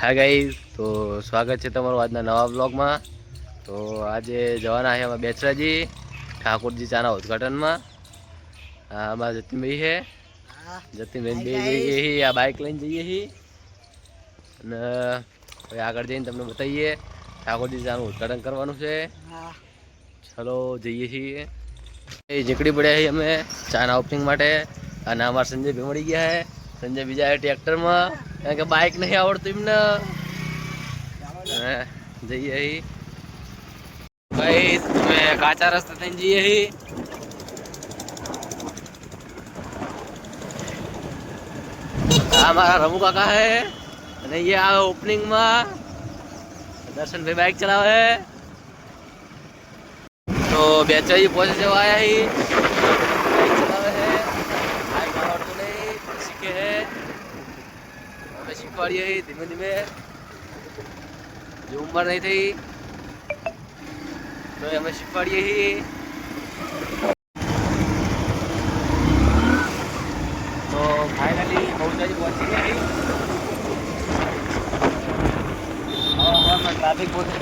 હા ગાઈઝ તો સ્વાગત છે તમારું આજના નવા બ્લોગમાં તો આજે જવાના છે અમારા બેચરાજી ઠાકોરજી ચાના ઉદઘાટનમાં. અમારા જતીનભાઈ છે. જતીનભાઈ બે જઈએ છીએ આ બાઇક લઈને જઈએ છીએ. અને હવે આગળ જઈને તમને બતાવીએ ઠાકોરજી ચાનું ઉદઘાટન કરવાનું છે. ચલો જઈએ છીએ. એ નીકળી પડ્યા છીએ અમે ચાના ઓપનિંગ માટે. અને અમારા સંજયભાઈ મળી ગયા છે. સંજય બીજા ટ્રેક્ટરમાં. કારણ કે બાઇક નહીં આવડતું એમને. અને જઈએ ભાઈ અમે કાચા રસ્તે થઈને જઈએ આ મારા રમુ કાકા હે. અને એ આ ઓપનિંગમાં દર્શનભાઈ બાઇક ચલાવે તો બેચાઈ પહોંચે જવા આયા હી બાઇક ચલાવે છે બાઇક આવડતું નહીં શીખે છે અમે શીખવાડીએ ધીમે ધીમે. જે ઉંમર નહીં થઈ તો અમે શીખવાડીએ છીએ તો ફાઇનલી બહુચારી પહોંચી ગયા છીએ હવામાં ટ્રાફિક બહુ છે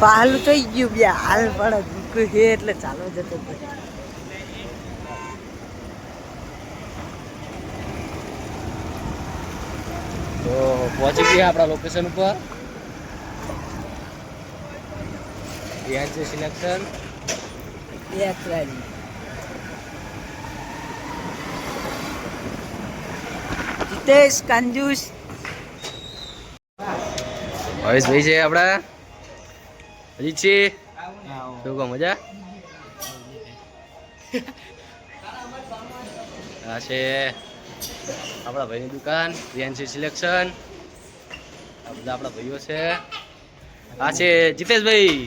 પાલું થઈ ગયું બે હાલ પણ છે એટલે ચાલો જતો તો પહોંચી ગયા આપણા લોકેશન ઉપર. ત્યાં છે સિલેક્શન જીતેશ કંજૂસ. હવેશભાઈ છે આપણા? હજી છે? શું કહો, મજા? આ છે આપણા ભાઈની દુકાન પ્રિયાંશી સિલેક્શન આ બધા આપણા ભાઈઓ છે. આ છે જીતેશભાઈ.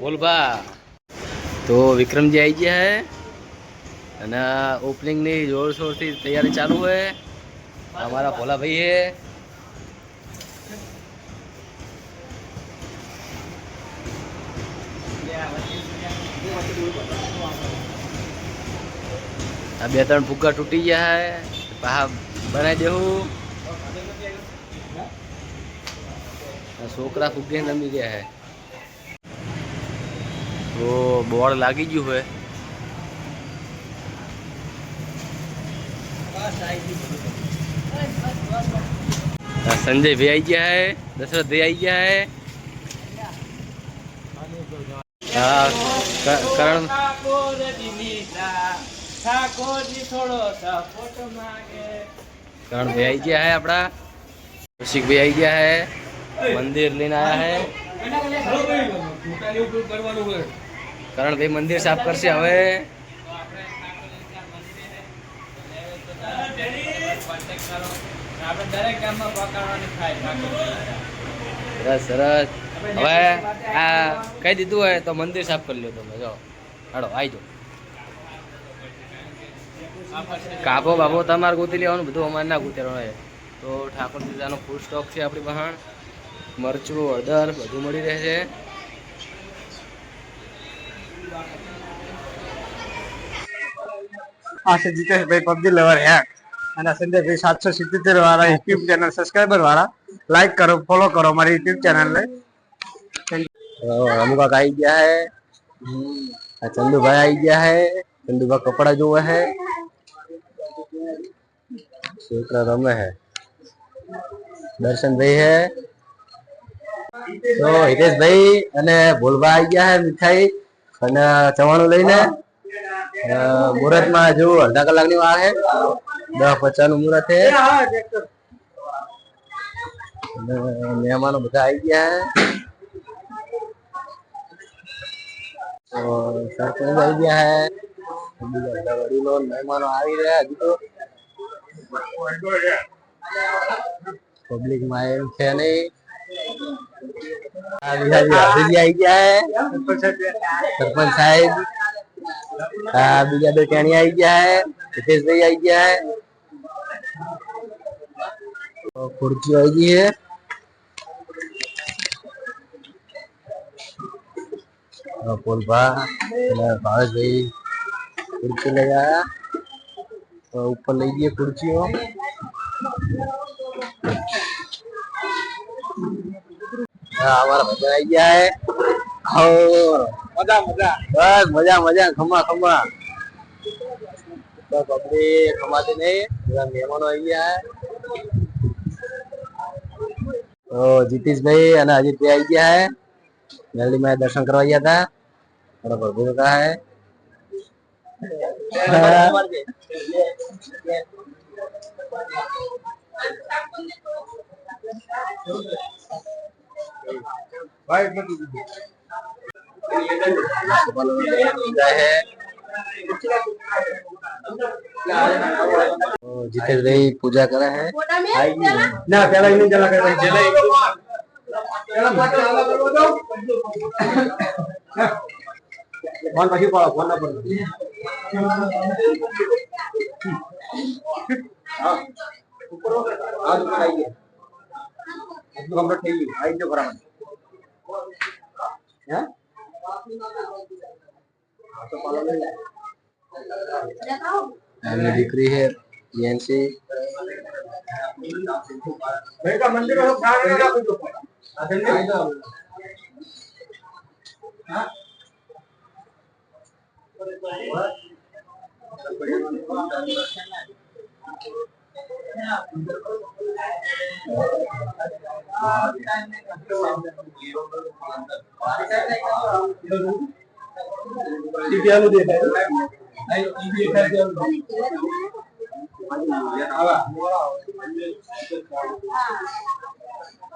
બોલભા તો વિક્રમજી આઈ ગયા હે અને ઓપનિંગની જોરશોરથી તૈયારી ચાલુ છે અમારા ભોલાભાઈ હે. આ બે ત્રણ ફુગ્ગા તૂટી ગયા હે. પાહા બનાવી દેવું છોકરા ફુગ્ગે નમી ગયા હે. તો બોર્ડ લાગી ગયું હોય સંજય ભાઈ આવી ગયા હે. દશરથ ભાઈ આવી ગયા હે. હા. કરણ કરણ ભાઈ આવી ગયા હે આપણા. કૌશિક ભાઈ આવી ગયા હે. મંદિર લઈને આયા હે. કારણ ભાઈ મંદિર સાફ કરશે હવે. સરસ સરસ. હવે, આ કહી દીધું હોય તો મંદિર સાફ કરી લો તમે, જો. હાડો આવી કાપો બાપો, તમારે ગોતી લેવાનું, બધું અમારે ના ગોતેવાનું હોય. તો ઠાકોર પૂજાનો ફૂલ સ્ટોક છે આપણી પાસે મરચું, હળદર, બધું મળી રહે છે આ છે જીતેશભાઈ પબજી લવર હેક અને સંજયભાઈ સાતસો સિત્તેર વાળા યુટ્યુબ ચેનલ સબસ્ક્રાઈબર વાળા. લાઈક કરો ફોલો કરો મારી યુટ્યુબ ચેનલ ને અમુક આવી ગયા હે. આ ચંદુભાઈ આવી ગયા હે. ચંદુભાઈ કપડા જોવે હે. છોકરા રમે છે દર્શનભાઈ હે. તો હિતેશભાઈ અને ભોલભા આવી ગયા હે મીઠાઈ અને ચવાણું લઈને. મુહૂર્તમાં જો અડધા કલાકની વાર હે. દસ પચાસનું મુહૂર્ત હે. મહેમાનો બધા આવી ગયા હે. સરપંચ આવી ગયા હે. બીજા વડીલો મહેમાનો આવી રહ્યા હજી તો. પબ્લિકમાં એમ છે નહીં. આવી ગયા હે. સરપંચ સાહેબ. આ બીજા બે ટેણી આવી ગયા હે. હિતેશભાઈ આવી ગયા હે. ખુરચી આવી ગઈ હે. પોલભા અને ભાવેશભાઈ ખુરચી લઈ ઉપર લઈ ગઈ ખુરચીઓ હા અમારા બધા આવી ગયા હે. મજા મજા. બસ મજા મજા ખમા ખમા. બસ પબ્લિક ખમાતી નહીં. બધા મહેમાનો આવી ગયા તો જીતીશભાઈ અને અજીતભાઈ આવી ગયા હે. મેલડી માં દર્શન કરવા ગયા હતા મારા પ્રભુ કાકા હે ભાઈ નથી દીધું. હે તો જીતેશભાઈ પૂજા કરે હે ના પેલા એની જલા કરે ફોન પછી પાડો ફોન ના પડો આ દુકાન આવી ગયા એટલું કમ્પ્લીટ થઈ ગયું આવી ગયો બરાબર હે હા, તો પાલો લઈ લે. એમની દીકરી હે યેન્સી ભાઈ કા મંદિર વાળો ખાને ના પૂછો આ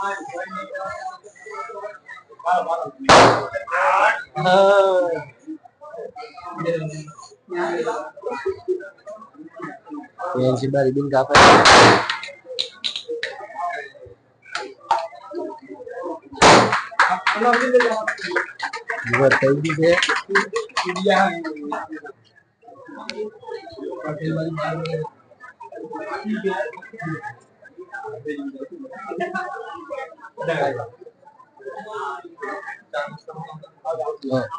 ટીપીઆનું દેખાય નહીં ટીપી દેખાય આવા હા તો બી ચાલ લગા ચાલ લગા અગરબત્તી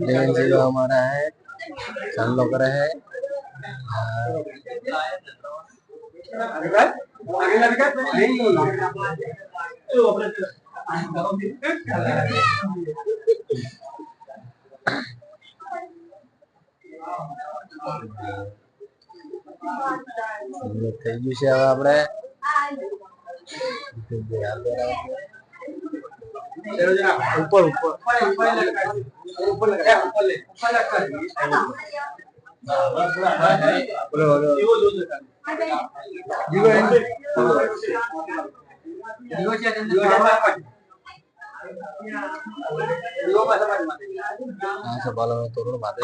लेकिन जी जो हमारा है हम लोग रहे हैं થઈ ગયું છે હવે આપણે ઉપર ઉપર છે બાલો તોરણ માથે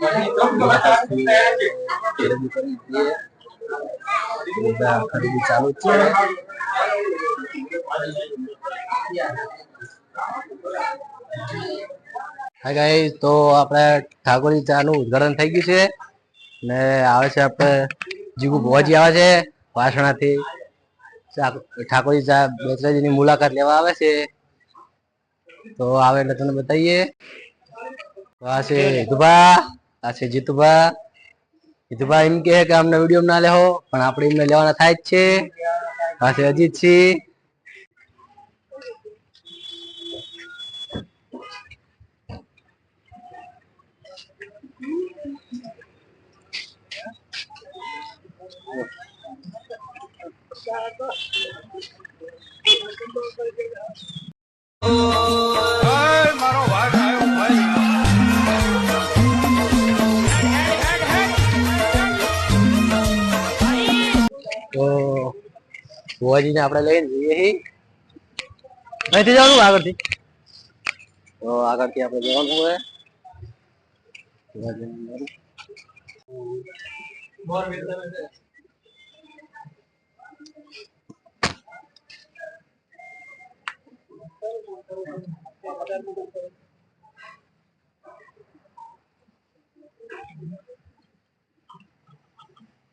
બધા તો આપણે ઠાકોરજી ચાનું ઉદ્ઘાટન થઈ ગયું છે. ને આવે છે આપણે જીગુ ભોજી આવે છે, વાસણાથી. થી ઠાકોરજી ચા, બેચરાજીની મુલાકાત લેવા આવે છે. તો આવે એટલે તમને બતાવીએ. તો આ આ છે જીતુભા. એમ કહે કે અમને વીડિયો ના લેવો પણ આપણે એમને લેવાના થાય જ છે. આ છે અજીતસિંહ ભજીને આપણે લઈને જઈએ છીએ અહીંથી જવાનું આગળથી તો આગળથી આપણે જવાનું હોય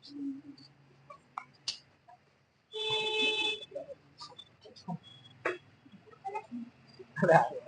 Thank you. 好吧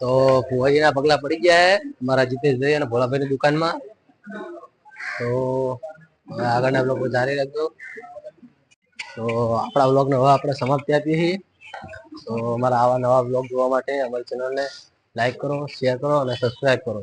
તો ફુવાજીના પગલા પડી ગયા મારા જીતેશ જઈ અને ભોલાભાઈ ની દુકાનમાં તો આગળના બ્લોગ જારી રાખજો. તો આપણા બ્લોગને હવે આપણે સમાપ્તિ આપીએ છીએ. તો મારા આવા નવા બ્લોગ જોવા માટે અમારી ચેનલને લાઈક કરો શેર કરો અને સબસ્ક્રાઈબ કરો.